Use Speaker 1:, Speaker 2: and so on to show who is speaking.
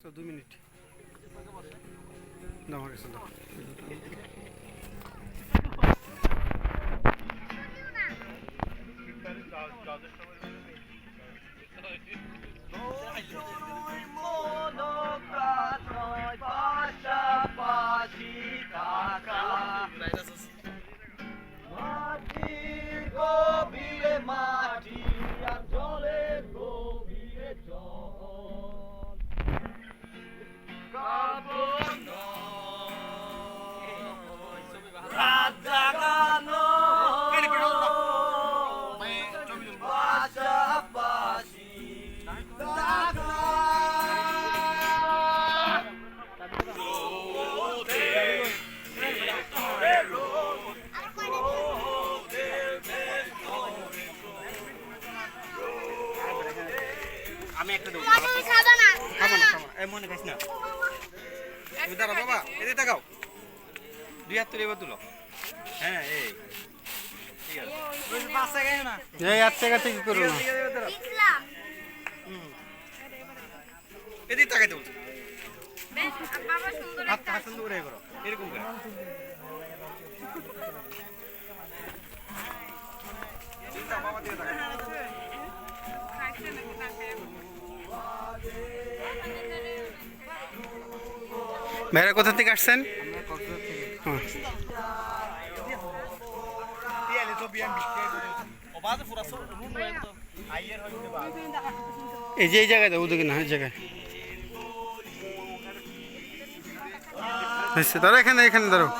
Speaker 1: দু মিনিট। দাও আমার কাছে
Speaker 2: পাশাপাশি
Speaker 1: আমি একটা দেবো।
Speaker 3: খাব না?
Speaker 1: খাব না এই মনে খাইস না। তুমি দাঁড়াও বাবা এদিকে তাকাও। দুই হাত তুলে এবার তুলো। হ্যাঁ এই। ঠিক আছে। এই আট টাকা থেকে করো না
Speaker 3: ইসলাম
Speaker 1: এদিকে তাকাই দেবো
Speaker 3: বেশ বাবা সুন্দর
Speaker 1: হাত হাত সুন্দর করে এ করো। এরকম করে। বাবা দিয়ে ভাইরা কোথা থেকে আসছেন। এই যে, এই জায়গায় দাও ওদিকে না, এই জায়গায় দাঁড়া এখানে এখানে দাঁড়াও